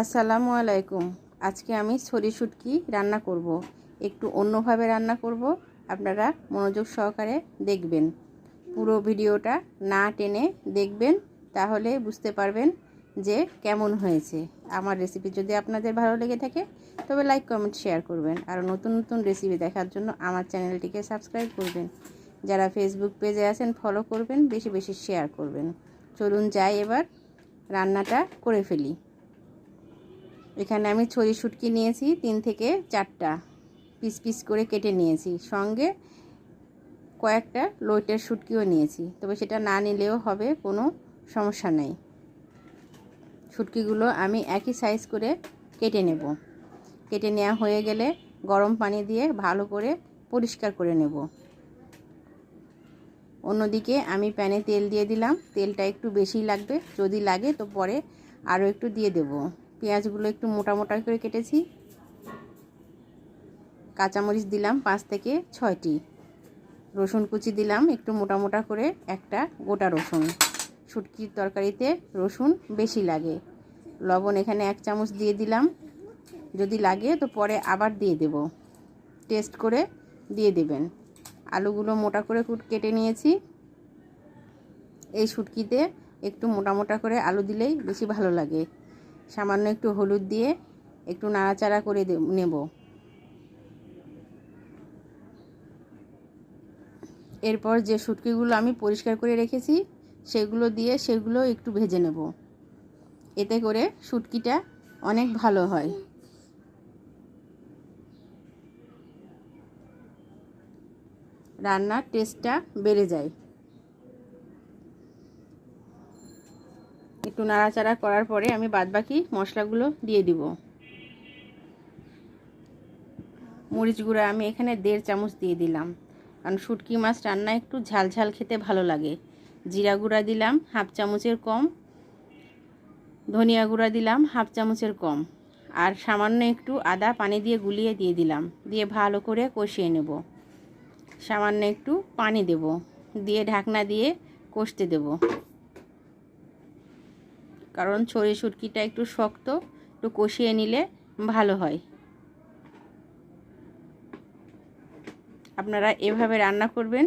আসসালামু আলাইকুম। আজকে আমি ছড়ি শুটকি রান্না করব। একটু অন্যভাবে রান্না করব। আপনারা মনোযোগ সহকারে দেখবেন। পুরো ভিডিওটা না টেনে দেখবেন, তাহলে বুঝতে পারবেন যে কেমন হয়েছে। আমার রেসিপি যদি আপনাদের ভালো লেগে থাকে, তবে লাইক কমেন্ট শেয়ার করবেন। আর নতুন নতুন রেসিপি দেখার জন্য আমার চ্যানেলটিকে সাবস্ক্রাইব করবেন। যারা ফেসবুক পেজে আছেন ফলো করবেন, বেশি বেশি শেয়ার করবেন। চলুন যাই এবার রান্নাটা করে ফেলি। এখানে আমি ছড়ি শুটকি নিয়েছি তিন থেকে চারটা পিস পিস করে কেটে নিয়েছি। সঙ্গে কয়েকটা লইটের শুটকিও নিয়েছি। তবে সেটা না নিলেও হবে, কোনো সমস্যা নেই। শুটকিগুলো আমি একই সাইজ করে কেটে নেব। কেটে নেওয়া হয়ে গেলে গরম পানি দিয়ে ভালো করে পরিষ্কার করে নেব। অন্যদিকে আমি প্যানে তেল দিয়ে দিলাম। তেলটা একটু বেশি লাগবে, যদি লাগে তো পরে আরও একটু দিয়ে দেবো। পেঁয়াজগুলো একটু মোটা মোটা করে কেটেছি। কাঁচামরিচ দিলাম পাঁচ থেকে ছয়টি। রসুন কুচি দিলাম একটু মোটা মোটা করে একটা গোটা রসুন। শুটকির তরকারিতে রসুন বেশি লাগে। লবণ এখানে এক চামচ দিয়ে দিলাম। যদি লাগে তো পরে আবার দিয়ে দেব। টেস্ট করে দিয়ে দেবেন। আলুগুলো মোটা করে কেটে নিয়েছি। এই শুটকিতে একটু মোটা মোটা করে আলু দিলেই বেশি ভালো লাগে। সামান্য একটু হলুদ দিয়ে একটু নাড়াচাড়া করে নেব। এরপর যে শুটকিগুলো আমি পরিষ্কার করে রেখেছি, সেগুলো দিয়ে সেগুলো একটু ভেজে নেব। এতে করে শুটকিটা অনেক ভালো হয়। রান্নার টেস্টটা বেড়ে যায়। একটু নাড়াচাড়া করার পরে আমি বাদবাকি মশলাগুলো দিয়ে দিব। মরিচ গুঁড়া আমি এখানে দেড় চামচ দিয়ে দিলাম। কারণ শুটকি মাছ রান্না একটু ঝাল ঝাল খেতে ভালো লাগে। জিরা গুঁড়া দিলাম হাফ চামচের কম। ধনিয়া গুঁড়া দিলাম হাফ চামচের কম। আর সামান্য একটু আদা পানি দিয়ে গুলিয়ে দিয়ে দিলাম। দিয়ে ভালো করে কষিয়ে নেব। সামান্য একটু পানি দেব। দিয়ে ঢাকনা দিয়ে কষতে দেব। কারণ ছড়ি শুটকিটা একটু শক্ত, একটু কষিয়ে নিলে ভালো হয়। আপনারা এভাবে রান্না করবেন,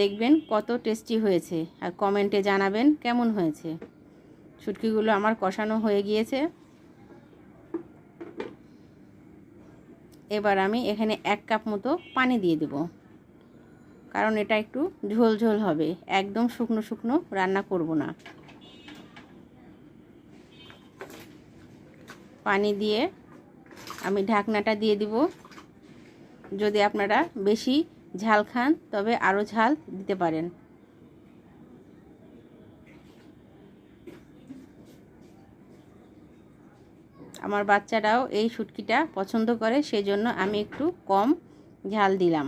দেখবেন কত টেস্টি হয়েছে আর কমেন্টে জানাবেন কেমন হয়েছে। শুটকিগুলো আমার কষানো হয়ে গিয়েছে। এবার আমি এখানে এক কাপ মতো পানি দিয়ে দেব। কারণ এটা একটু ঝোল ঝোল হবে, একদম শুকনো শুকনো রান্না করব না। পানি দিয়ে আমি ঢাকনাটা দিয়ে দিব। যদি আপনারা বেশি ঝাল খান, তবে আরও ঝাল দিতে পারেন। আমার বাচ্চারাও এই শুটকিটা পছন্দ করে, সেজন্য আমি একটু কম ঝাল দিলাম।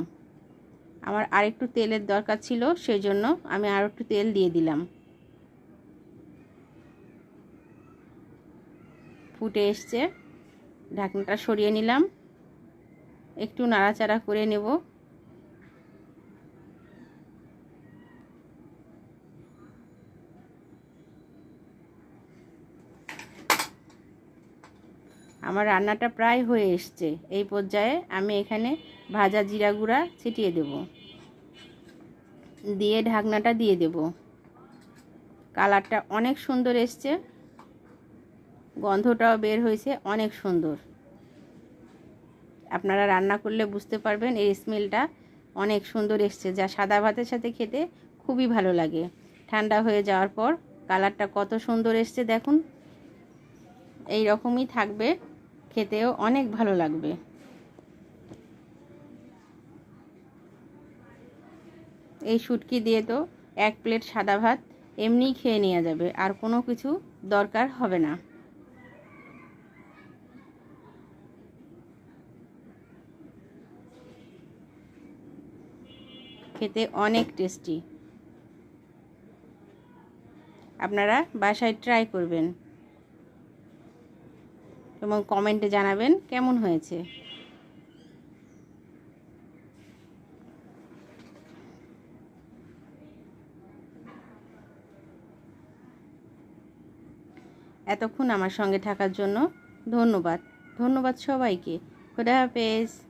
আমার আরেকটু তেলের দরকার ছিল, সেজন্য আমি আর একটু তেল দিয়ে দিলাম। ফুটে এসছে। ঢাকনাটা সরিয়ে নিলাম। একটু নাড়াচাড়া করে নেব। আমার রান্নাটা প্রায় হয়ে এসছে। এই পর্যায়ে আমি এখানে ভাজা জিরা গুঁড়া ছিটিয়ে দেব। দিয়ে ঢাকনাটা দিয়ে দেব। কালারটা অনেক সুন্দর এসছে। গন্ধটাও বের হয়েছে, অনেক সুন্দর। আপনারা রান্না করলে বুঝতে পারবেন এই স্মেলটা অনেক সুন্দর এসছে, যা সাদা ভাতের সাথে খেতে খুবই ভালো লাগে। ঠান্ডা হয়ে যাওয়ার পর কালারটা কত সুন্দর এসছে দেখুন। এই রকমই থাকবে, খেতেও অনেক ভালো লাগবে। এই শুটকি দিয়ে তো এক প্লেট সাদা ভাত এমনিই খেয়ে নেওয়া যাবে, আর কোনো কিছু দরকার হবে না। খেতে অনেক টেস্টি আপনারা বাসায় ট্রাই করবেন। এবং কমেন্টে জানাবেন কেমন হয়েছে। এতক্ষণ আমার সঙ্গে থাকার জন্য ধন্যবাদ। ধন্যবাদ সবাইকে। খোদা হাফেজ।